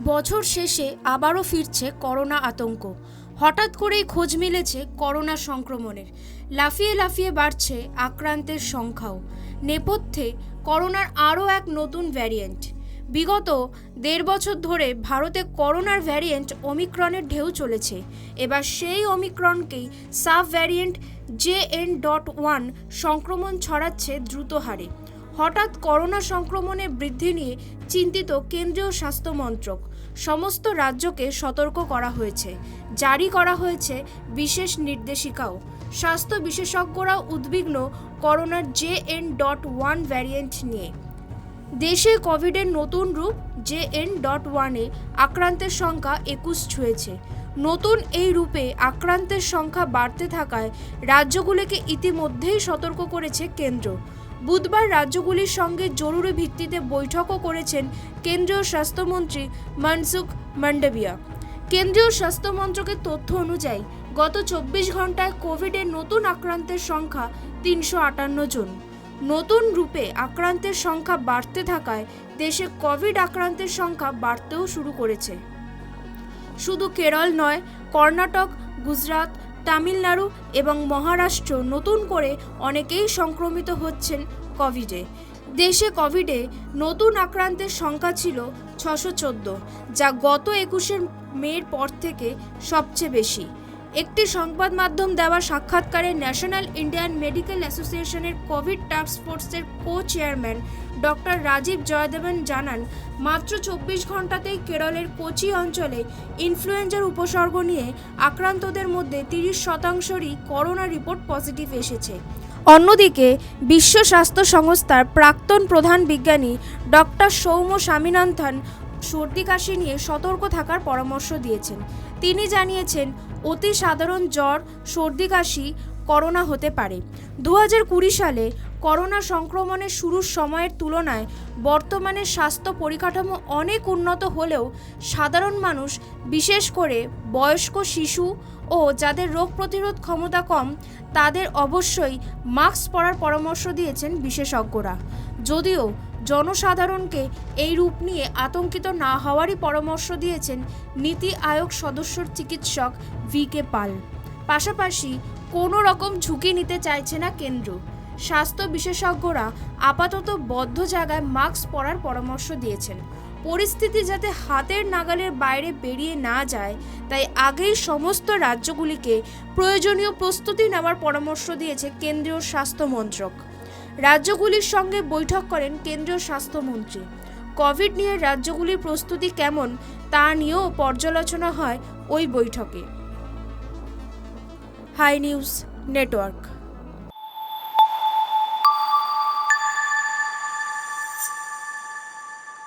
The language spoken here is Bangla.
বছর শেষে আবারও ফিরছে করোনা আতঙ্ক। হঠাৎ করেই খোঁজ মিলেছে করোনা সংক্রমণের। লাফিয়ে লাফিয়ে বাড়ছে আক্রান্তের সংখ্যাও। নেপথ্যে করোনার আরও এক নতুন ভ্যারিয়েন্ট। বিগত দেড় বছর ধরে ভারতে করোনার ভ্যারিয়েন্ট ওমিক্রনের ঢেউ চলেছে। এবার সেই ওমিক্রনকেই sub variant J N dot one সংক্রমণ ছড়াচ্ছে দ্রুত হারে। হঠাৎ করোনা সংক্রমণের বৃদ্ধি নিয়ে চিন্তিত কেন্দ্রীয় স্বাস্থ্য মন্ত্রক। সমস্ত রাজ্যকে সতর্ক করা হয়েছে। জারি করা হয়েছে বিশেষ নির্দেশিকাও। স্বাস্থ্য বিশেষজ্ঞরা উদ্বিগ্ন করোনার J N dot one variant নিয়ে। দেশে কোভিডের নতুন রূপ জে এন ডট ওয়ানে আক্রান্তের সংখ্যা একুশ ছুঁয়েছে। নতুন এই রূপে আক্রান্তের সংখ্যা বাড়তে থাকায় রাজ্যগুলিকে ইতিমধ্যেই সতর্ক করেছে কেন্দ্র। বুধবার রাজ্যগুলির সঙ্গে জরুরি ভিত্তিতে বৈঠকও করেছেন কেন্দ্রীয় স্বাস্থ্যমন্ত্রী মনসুখ মান্ডবিয়া কেন্দ্রীয় স্বাস্থ্য মন্ত্রকের তথ্য অনুযায়ী, গত চব্বিশ ঘন্টায় কোভিডের নতুন আক্রান্তের সংখ্যা তিনশো আটান্ন জন। নতুন রূপে আক্রান্তের সংখ্যা বাড়তে থাকায় দেশে কোভিড আক্রান্তের সংখ্যা বাড়তেও শুরু করেছে। শুধু কেরল নয়, কর্ণাটক, গুজরাট তামিলনাড়ু এবং মহারাষ্ট্র নতুন করে অনেকেই সংক্রমিত হচ্ছেন কোভিডে। দেশে কোভিডে নতুন আক্রান্তের সংখ্যা ছিল ছশো যা গত একুশে মের পর থেকে সবচেয়ে বেশি। একটি সংবাদ মাধ্যম দেওয়া সাক্ষাৎকারে ন্যাশনাল ইন্ডিয়ান মেডিকেল অ্যাসোসিয়েশনের কোভিড টাস্ক ফোর্সের co chairman doctor Rajeev Jayadevan জানান, মাত্র চব্বিশ ঘন্টাতেই কেরলের কোচি অঞ্চলে ইনফ্লুয়েঞ্জার উপসর্গ নিয়ে আক্রান্তদের মধ্যে তিরিশ শতাংশরই করোনা রিপোর্ট পজিটিভ এসেছে। অন্যদিকে, বিশ্ব স্বাস্থ্য সংস্থার প্রাক্তন প্রধান বিজ্ঞানী ডক্টর সৌম্য স্বামীনাথন সর্দি কাশি নিয়ে সতর্ক থাকার পরামর্শ দিয়েছেন। তিনি জানিয়েছেন অতি সাধারণ জ্বর সর্দি কাশি করোনা হতে পারে। দু কুড়ি সালে করোনা সংক্রমণের শুরুর সময়ের তুলনায় বর্তমানে স্বাস্থ্য পরিকাঠামো অনেক উন্নত হলেও সাধারণ মানুষ, বিশেষ করে বয়স্ক শিশু ও যাদের রোগ প্রতিরোধ ক্ষমতা কম, তাদের অবশ্যই মাস্ক পরার পরামর্শ দিয়েছেন বিশেষজ্ঞরা। যদিও জনসাধারণকে এই রূপ নিয়ে আতঙ্কিত না হওয়ারই পরামর্শ দিয়েছেন নীতি আয়োগ সদস্যর চিকিৎসক ভি কে পাল। পাশাপাশি কোনো রকম ঝুঁকি নিতে চাইছে না কেন্দ্র। স্বাস্থ্য বিশেষজ্ঞরা আপাতত বদ্ধ জায়গায় মাস্ক পরার পরামর্শ দিয়েছেন। পরিস্থিতি যাতে হাতের নাগালের বাইরে বেরিয়ে না যায়, তাই আগেই সমস্ত রাজ্যগুলিকে প্রয়োজনীয় প্রস্তুতি নেওয়ার পরামর্শ দিয়েছে কেন্দ্রীয় স্বাস্থ্য মন্ত্রক। রাজ্যগুলির সঙ্গে বৈঠক করেন কেন্দ্রীয় স্বাস্থ্যমন্ত্রী। কোভিড নিয়ে রাজ্যগুলির প্রস্তুতি কেমন, তা নিয়েও পর্যালোচনা হয় ওই বৈঠকে। High news network.